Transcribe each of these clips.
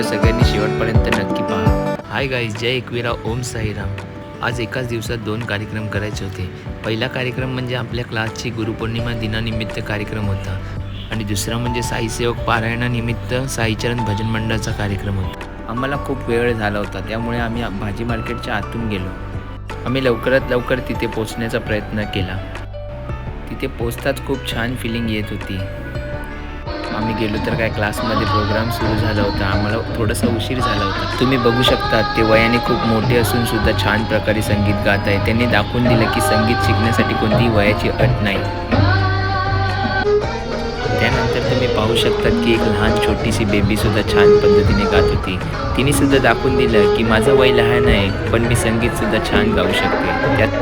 Video सगळ्यांनी शेवटपर्यंत नक्की पहा. हाय गाईज जय एकवीरा ओम साईराम. आज एकाच दिवसात दोन कार्यक्रम करायचे होते. पहिला कार्यक्रम म्हणजे आपल्या क्लासची गुरुपौर्णिमा दिनानिमित्त कार्यक्रम होता. आणि दुसरा म्हणजे साईसेवक पारायणानिमित्त साईचरण भजन मंडळाचा कार्यक्रम होता. आम्हाला खूप वेळ झाला होता त्यामुळे आम्ही भाजी मार्केटच्या आतून गेलो. आम्ही लवकरात लवकर तिथे पोचण्याचा प्रयत्न केला. तिथे पोचताच खूप छान फिलिंग येत होती. आम्ही गेलो तर काय क्लासमध्ये प्रोग्राम सुरू झाला होता. आम्हाला थोडासा उशीर झाला होता. तुम्ही बघू शकता ते वयाने खूप मोठे असून सुद्धा छान प्रकारे संगीत गात आहे. त्यांनी दाखवून दिलं की संगीत शिकण्यासाठी कोणतीही वयाची अट नाही. त्यानंतर तुम्ही पाहू शकतात की एक लहान छोटीशी बेबीसुद्धा छान पद्धतीने गात होती. तिने सुद्धा दाखवून दिलं की माझं वय लहान आहे पण मी संगीतसुद्धा छान गाऊ शकते. त्यात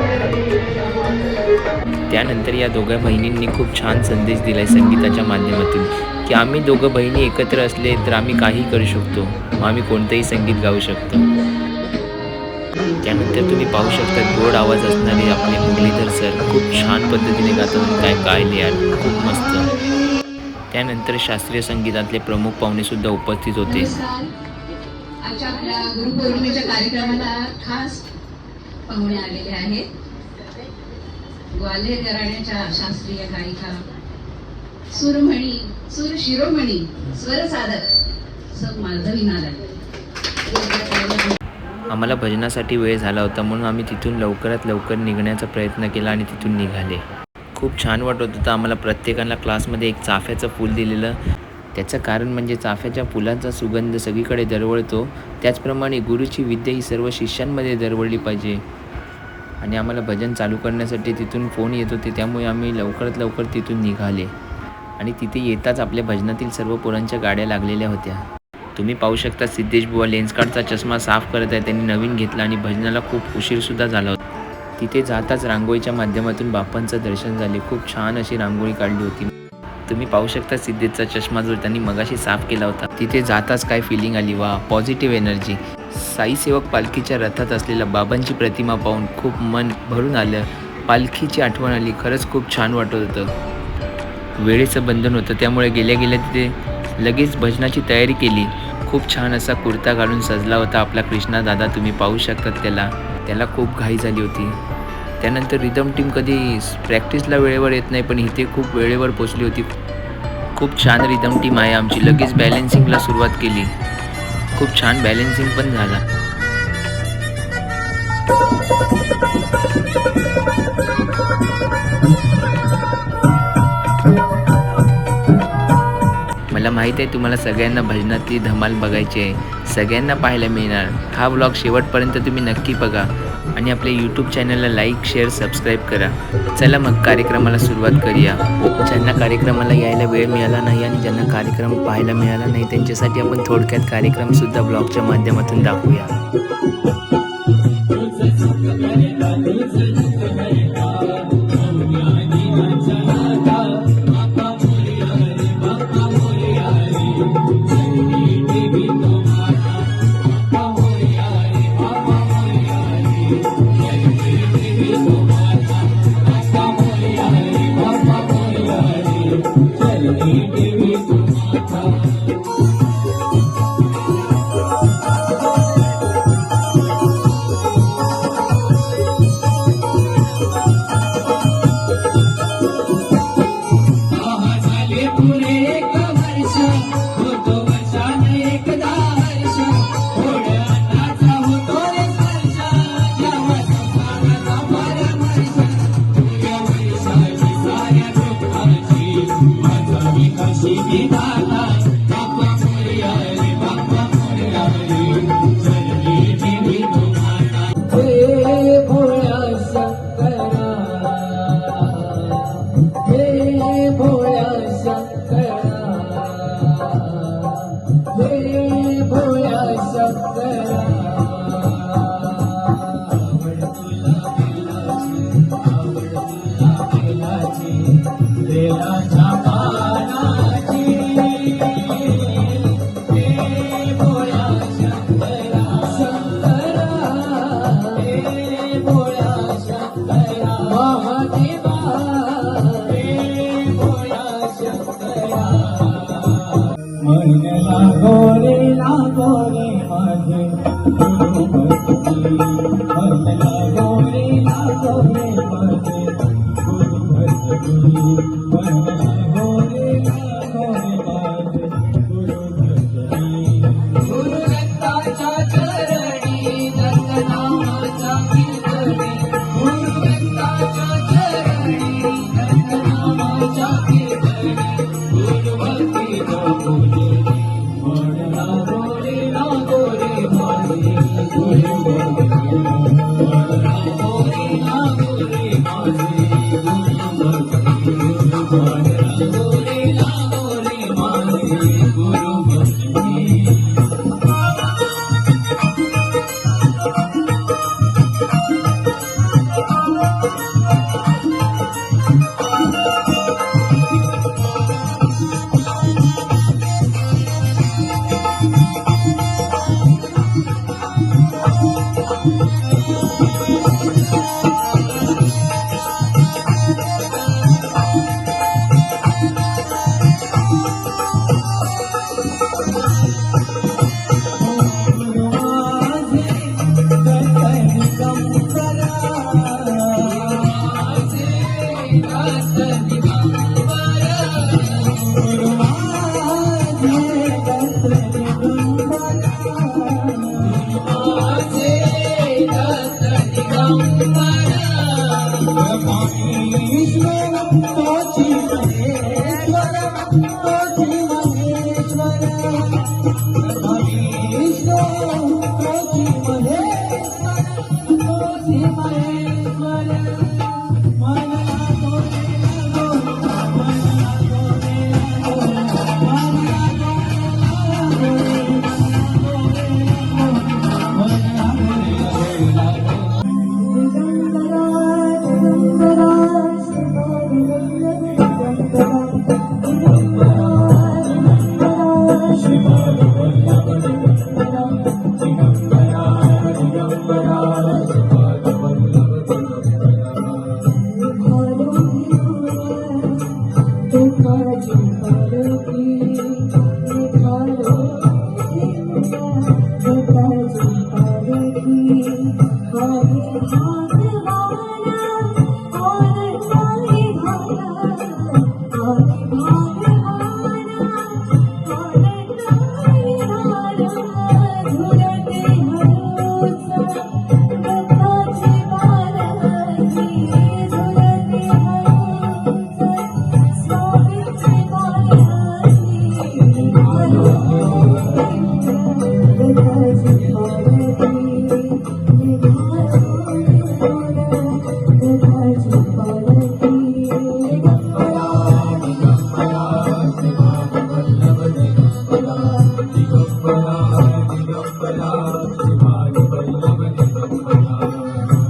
त्यानंतर या दोघ्या बहिणींनी खूप छान संदेश दिला आहे संगीताच्या माध्यमातून की आम्ही दोघं बहिणी एकत्र असले तर आम्ही काही करू शकतो मग आम्ही कोणतंही संगीत गाऊ शकतो. त्यानंतर तुम्ही पाहू शकता गोड आवाज असणारे आपले मुरलीधर सर खूप छान पद्धतीने गातात काय काय यार खूप मस्त. त्यानंतर शास्त्रीय संगीतातले प्रमुख पाहुणे सुद्धा उपस्थित होते. आजच्या आपल्या गुरुपौर्णिमेच्या कार्यक्रमाला खास पाहुणे आलेले आहेत. ग्वाल्हेर घराण्याच्या शास्त्रीय गायिका सुरमणी सुर शिरोमणी स्वर साधक सब माधवी नारायण. आम्हाला भजनासाठी वेळ झाला होता म्हणून आम्ही तिथून लवकरात लवकर निघण्याचा प्रयत्न केला आणि तिथून निघाले. खूप छान वाटत होतं आम्हाला प्रत्येकाला क्लासमध्ये एक चाफ्याचं फूल दिलेलं. त्याचं कारण म्हणजे चाफ्याच्या फुलांचा सुगंध सगळीकडे दरवळतो. त्याचप्रमाणे गुरुची विद्या ही सर्व शिष्यांमध्ये दरवळली पाहिजे. आणि आम्हाला भजन चालू करण्यासाठी तिथून फोन येत होते. त्यामुळे आम्ही लवकरात लवकर तिथून निघाले. आणि तिथे येताच आपल्या भजनातील सर्व पोरांच्या गाड्या लागलेल्या होत्या. तुम्ही पाहू शकता सिद्धेश बुवा लेन्सकार्डचा चष्मा साफ करत आहे. त्यांनी नवीन घेतला आणि भजनाला खूप उशीरसुद्धा झाला होता. तिथे जाताच रांगोळीच्या माध्यमातून बाप्पांचं दर्शन झाले. खूप छान अशी रांगोळी काढली होती. तुम्ही पाहू शकता सिद्धेशचा चष्मा जो त्यांनी मगाशी साफ केला होता. तिथे जाताच काय फिलिंग आली? वा पॉझिटिव्ह एनर्जी साईसेवक पालखीच्या रथात असलेल्या बाबांची प्रतिमा पाहून खूप मन भरून आलं. पालखीची आठवण आली खरंच खूप छान वाटत होतं. वेळेचं बंधन होतं त्यामुळे गेल्या गेल्या तिथे लगेच भजनाची तयारी केली. खूप छान असा कुर्ता घालून सजला होता आपला कृष्णा दादा तुम्ही पाहू शकतात त्याला. त्याला खूप घाई झाली होती. त्यानंतर रिदम टीम कधी प्रॅक्टिसला वेळेवर येत नाही पण इथे खूप वेळेवर पोचली होती. खूप छान रिदम टीम आहे आमची. लगेच बॅलेन्सिंगला सुरुवात केली. खूप छान बॅलेन्सिंग पण झाला. मला माहीत आहे तुम्हाला सगळ्यांना भजनातली धमाल बघायची आहे. सगळ्यांना पाहायला मिळणार. हा ब्लॉग शेवटपर्यंत तुम्ही नक्की बघा. आणि आपल्या यूट्यूब चॅनलला लाईक शेअर सबस्क्राईब करा. चला मग कार्यक्रमाला सुरुवात करूया. ज्यांना कार्यक्रमाला यायला वेळ मिळाला नाही आणि ज्यांना कार्यक्रम पाहायला मिळाला नाही त्यांच्यासाठी आपण थोडक्यात कार्यक्रमसुद्धा ब्लॉगच्या माध्यमातून दाखवूया. Amen.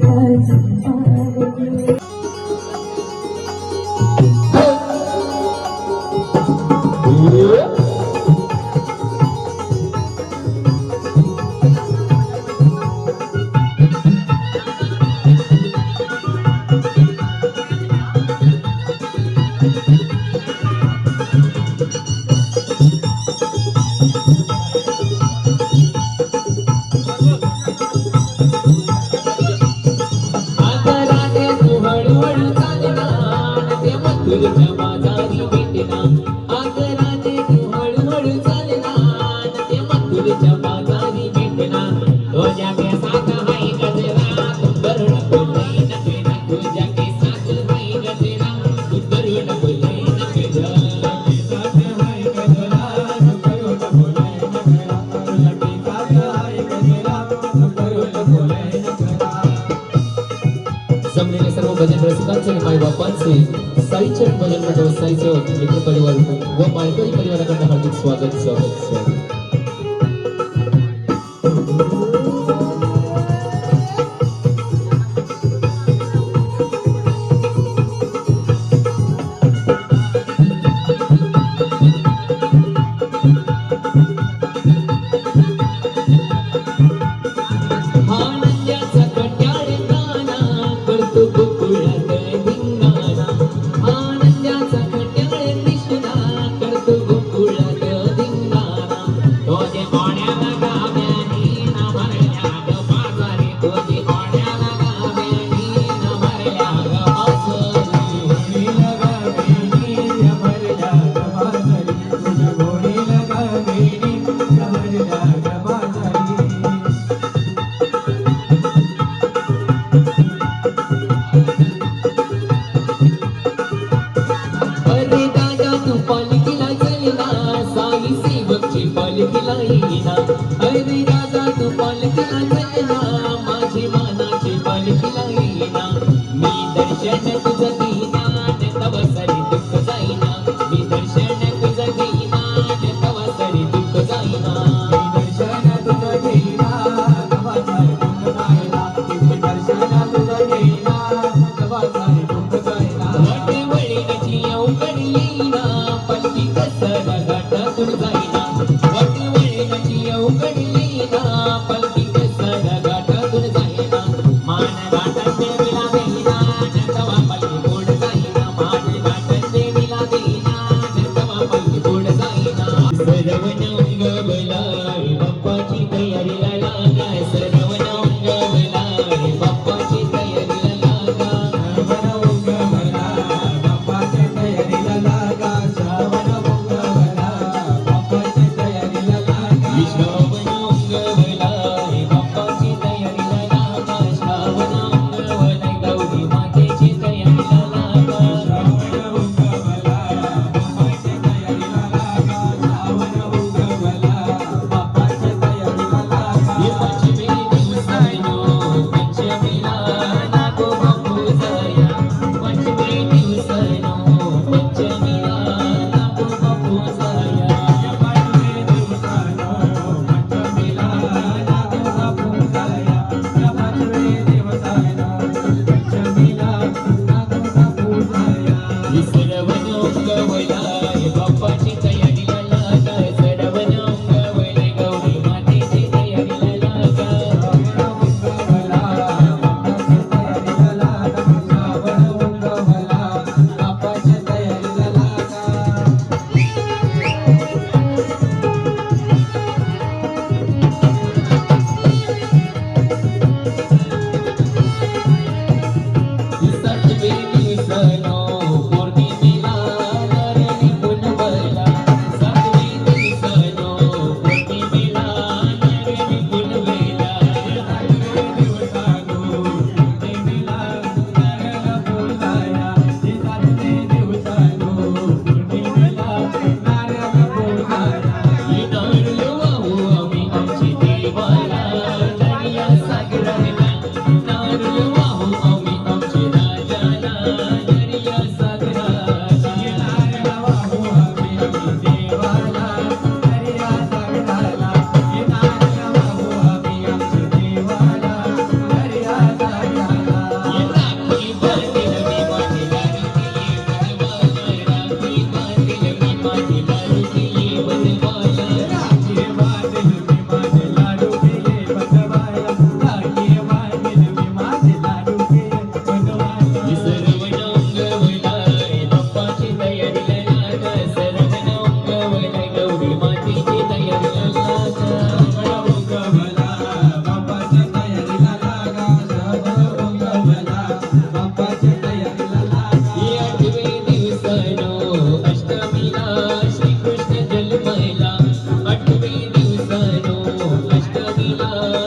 太简单 Gopal Kalpana.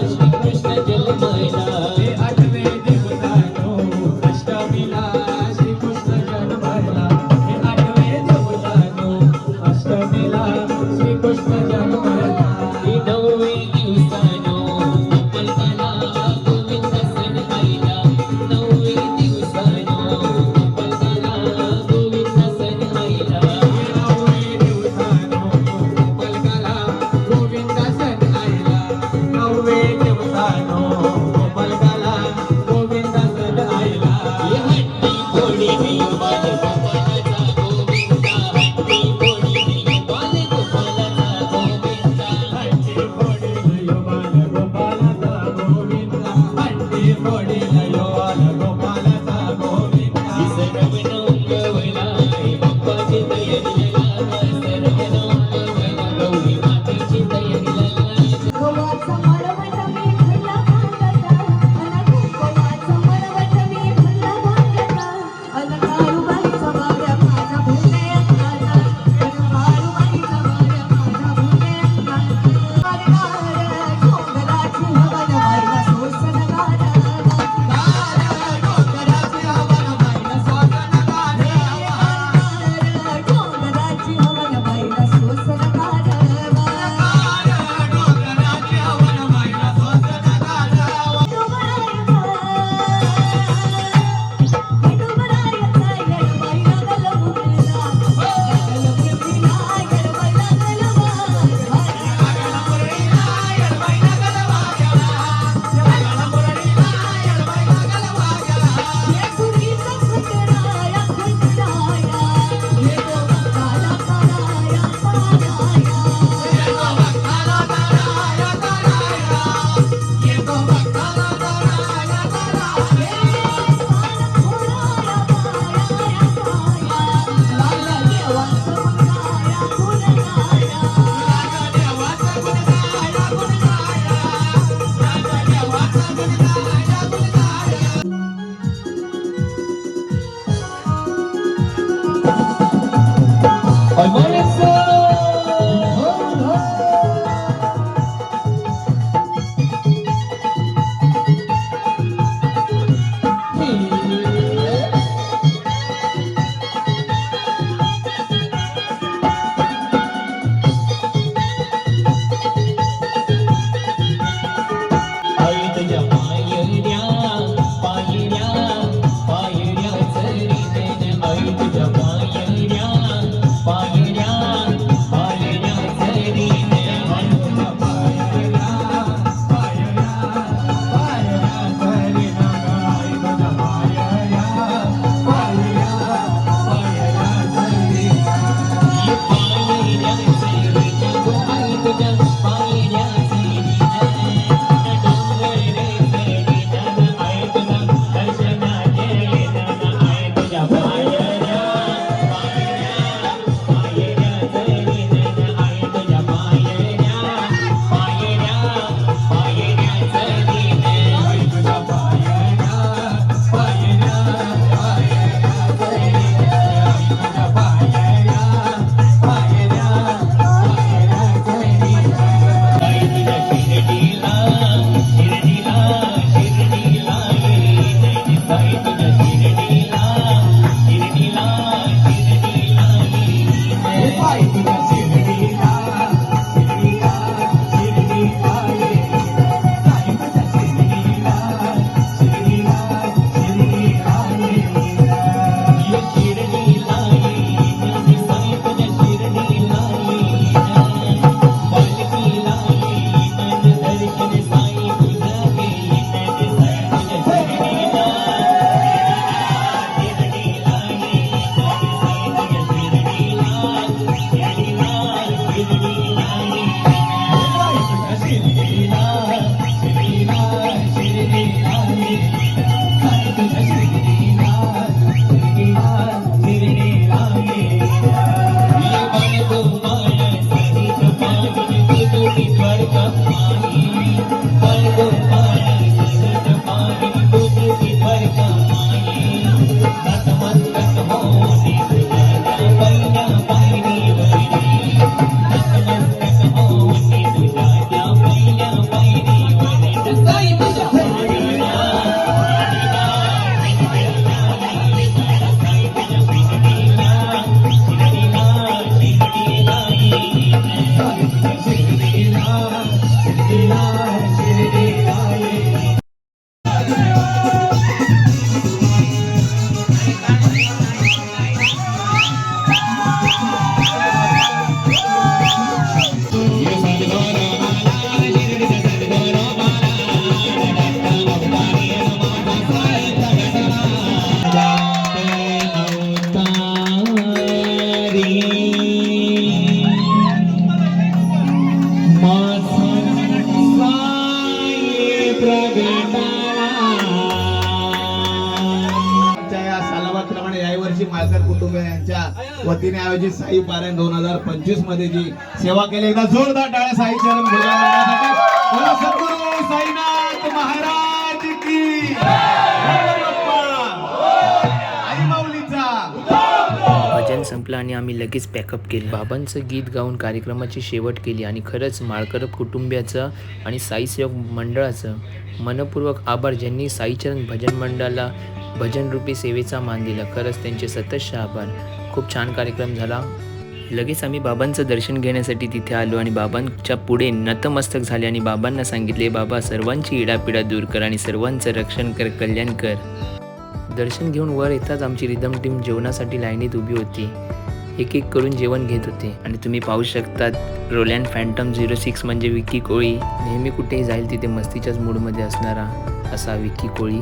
শ্রীকৃষ্ণ জল ময়না Oh. ಸಾಯಿ वतीने आयोजित साई पारायण दोन हजार पंचवीसमध्ये जी सेवा केली एकदा जोरदार टाळ्या साई चरण सद्गुरू साईनाथ महाराज की गणपती भजन संपलं आणि आम्ही लगेच पॅकअप केलं. बाबांचं गीत गाऊन कार्यक्रमाची शेवट केली आणि खरंच माळकर कुटुंबियाचं आणि साईसेवक मंडळाचं मनपूर्वक आभार ज्यांनी साईचरण भजन मंडळाला भजनरूपी सेवेचा मान दिला. खरंच त्यांचे सतत आभार. खूप छान कार्यक्रम झाला. लगेच आम्ही बाबांचं दर्शन घेण्यासाठी तिथे आलो आणि बाबांच्या पुढे नतमस्तक झाले आणि बाबांना सांगितले बाबा सर्वांची इडापिडा दूर कर आणि सर्वांचं रक्षण कर कल्याण कर. दर्शन घेऊन वर येताच आमची रिदम टीम जेवणासाठी लाईनीत उभी होती. एक एक करून जेवण घेत होते. आणि तुम्ही पाहू शकतात रोलँड फॅन्टम झिरो सिक्स म्हणजे विकी कोळी. नेहमी कुठेही जाईल तिथे मस्तीच्याच मूडमध्ये असणारा असा विकी कोळी.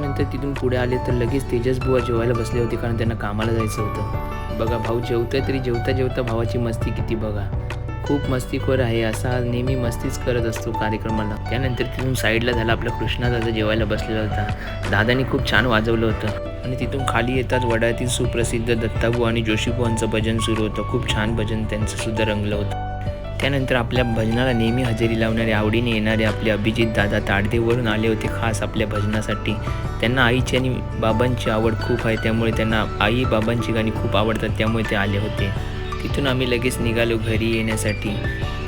त्यानंतर तिथून पुढे आले तर लगेच तेजस बुवा जेवायला बसले होते कारण त्यांना कामाला जायचं होतं. बघा भाऊ जेवतोय तरी जेवता जेवता भावाची मस्ती किती बघा. खूप मस्तीखोर आहे असा नेहमी मस्तीच करत असतो कार्यक्रमाला. त्यानंतर तिथून साईडला झाला आपला कृष्णा दादा जेवायला बसलेला होता. दादानी खूप छान वाजवलं होतं. आणि तिथून खाली येताच वडाळ्यातील सुप्रसिद्ध दत्ताबू आणि जोशीबुवांचं भजन सुरू होतं. खूप छान भजन त्यांचं सुद्धा रंगलं होतं. त्यानंतर आपल्या भजनाला नेहमी हजेरी लावणारे आवडीने येणारे आपले अभिजित दादा ताडदेवरून आले होते खास आपल्या भजनासाठी. त्यांना आईची आणि बाबांची आवड खूप आहे त्यामुळे त्यांना आई बाबांची गाणी खूप आवडतात त्यामुळे ते आले होते. तिथून आम्ही लगेच निघालो घरी येण्यासाठी.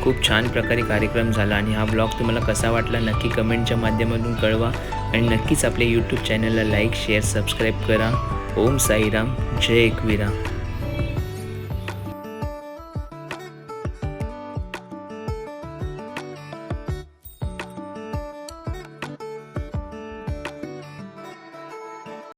खूप छान प्रकारे कार्यक्रम झाला आणि हा ब्लॉग तुम्हाला कसा वाटला नक्की कमेंटच्या माध्यमातून कळवा आणि नक्कीच आपल्या यूट्यूब चॅनलला लाईक शेअर सबस्क्राईब करा. ओम साईराम. जय एकविरा.